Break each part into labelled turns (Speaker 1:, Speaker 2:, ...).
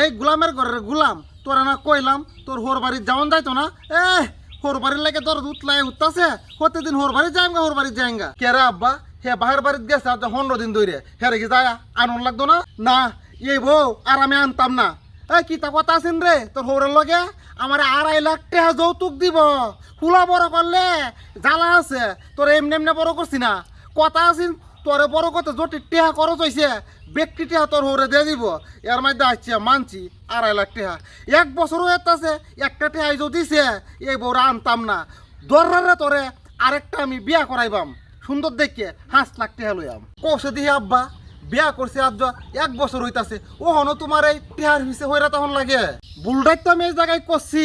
Speaker 1: এই গুলামের ঘরের গুলাম, তোরা না কইলাম, তোর হোর বাড়ির যাওয়ান যাইতো না? এ হোর বাড়ির লাগে তোর উতলাই উঠতাছে? প্রতিদিন হোর বাড়ি যাইঙ্গা হোর বাড়ি যাইঙ্গা কে রে আব্বা, হে বাহির বাড়িতে গেছে আজ পনেরো দিন ধরে হেরে কি যায় আনন্দ লাগতো না? না, এই বউ আর আমি আনতাম না। এ কি তা কথা আছেন রে? তোর হোরের লগে আমার আড়াই লাখ টাকা যৌতুক দিব। ফুলা বড় করলে জ্বালা আছে, তোর এমনি এমনি বড় করছি না। কথা আছিন তোরে বড় কথা জটি টেহা খরচ হয়েছে ব্যক্তি টেহা তোর হরে দিয়ে দিব। এর মধ্যে আসছে মানছি আড়াই লাখ টেহা। এক বছরও আছে, একটা টেহা যদি দিছে, এই বউরা আনতাম না। দররে তোরে আরেকটা আমি বিয়া করাইবাম। সুন্দর দেখে হাঁস লাখ টেহা লইয়াম কৌশে দিয়ে আব্বা, বিয়া করছে আজ এক বছর হইতাছে। ও হনো তোমার এই টেহার হিসেবে হইরা তখন লাগে। বুলডাই তো আমি এই জায়গায় করছি।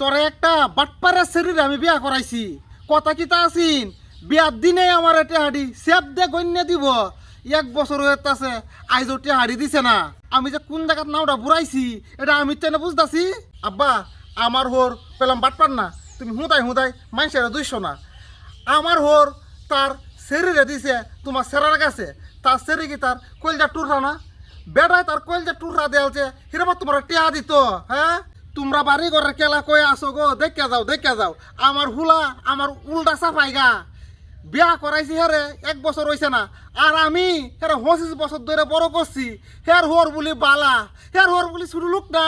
Speaker 1: তোরে একটা বাটপাড়ার শরীরে আমি বিয়া করাইছি। কথা কি তা আছিন? বিয়ার দিনে আমার টেহাডি সেপ দে গণ্য দিব। এক বছর হইতাছে আইজো টেহাডি দিছে না। আমি যে কোন জায়গাত নাওটা বুড়াইছি, এটা আমি তো বুঝতাছি। আব্বা, আমার হোর পেলাম বাটপার না, তুমি হুদাই হুদাই মাইসের দুইশো না। আমার হোর তার শরীরে দিছে তোমার সেরার কাছে। তার শরীরে কি তার কলজা টুররা না? বেড়ায় তার কলজা টুররা দেওয়ালছে হিরবা তোমার টিয়া দিত হ্যাঁ? তোমরা বাড়ি ঘরের কেলা কয়ে আসো গো দেখে যাও দেখে যাও। আমার হুলা, আমার উল্টা সাফাইগা। বিয়া করাইছি হেরে, এক বছর হইছে না। আর আমি হেরে পঁচিশ বছর ধরে বড় করছি। হের হর বলি বালা, হের হর বলি শুরু লোক না।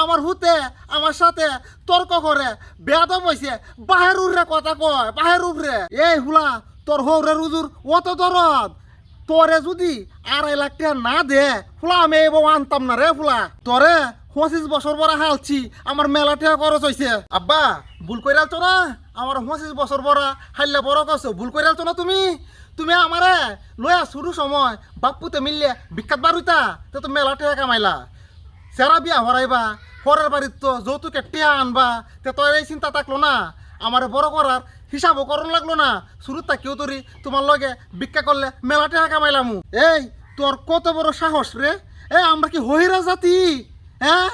Speaker 1: আমার হুতে, আমার সাথে তর্ক করে বেয়াদ বইছে বাহের উড়রে কথা কয়, বাহের উপরে এই হুলা, তোর হৌরে রুজুর অত দরদ। তোরে যদি আড়াই লাখ টাকা না দে ফুলা আমি এই বউ আনতাম না রে ফুলা তোরে পঁচিশ বছর বড় হালছি, আমার মেলা টাকা খরচ হয়েছে আব্বা, ভুল করে আলছো না? আমার পঁচিশ বছর বড় হাইলে বড় করছ, ভুল করে আলছো না তুমি? তুমি আমারে লয়া শুরু সময় বাপুতে মিললে বিখ্যাত বারুইতা, তো তো মেলা টাকা কামাইলা। সেরা বিয়া হরাইবা, পরের বাড়ির তো যৌতুকে টিয়া আনবা, তে তোর এই চিন্তা থাকল না। আমার বড় করার হিসাবও করণ লাগল না। শুরুতে কেউ তোরি তোমার লগে ভিক্ষা করলে মেলা টাকা কামাইলামু। এই, তোর কত বড় সাহস রে? এ, আমরা কি হইরা জাতি? হ্যাঁ?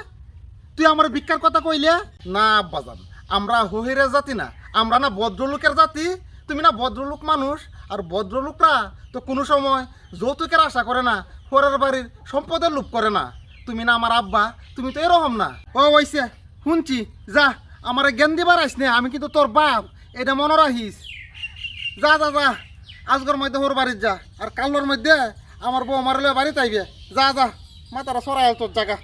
Speaker 1: তুই আমার ভিক্ষার কথা কইলে? না বাজান আমরা হহিরা জাতি না। আমরা না ভদ্রলোকের জাতি। তুমি না ভদ্রলোক মানুষ। আর ভদ্রলোকরা তো কোনো সময় যৌতুকের আশা করে না পরের বাড়ির সম্পদের লোভ করে না। তুমি না আমার আব্বা, তুমি তো এরকম না। ও ওইসে শুনছি। যা, আমার জ্ঞান দিবার আইস আমি কিন্তু তোর বাপ। এটা মনে রাখিস। যা যা যা। আজকের মধ্যে ওর বাড়ির যা। আর কালোর মধ্যে আমার বউ আমার বাড়িতে আইবে। যা যা। মাতারা সরাই তোর জায়গা।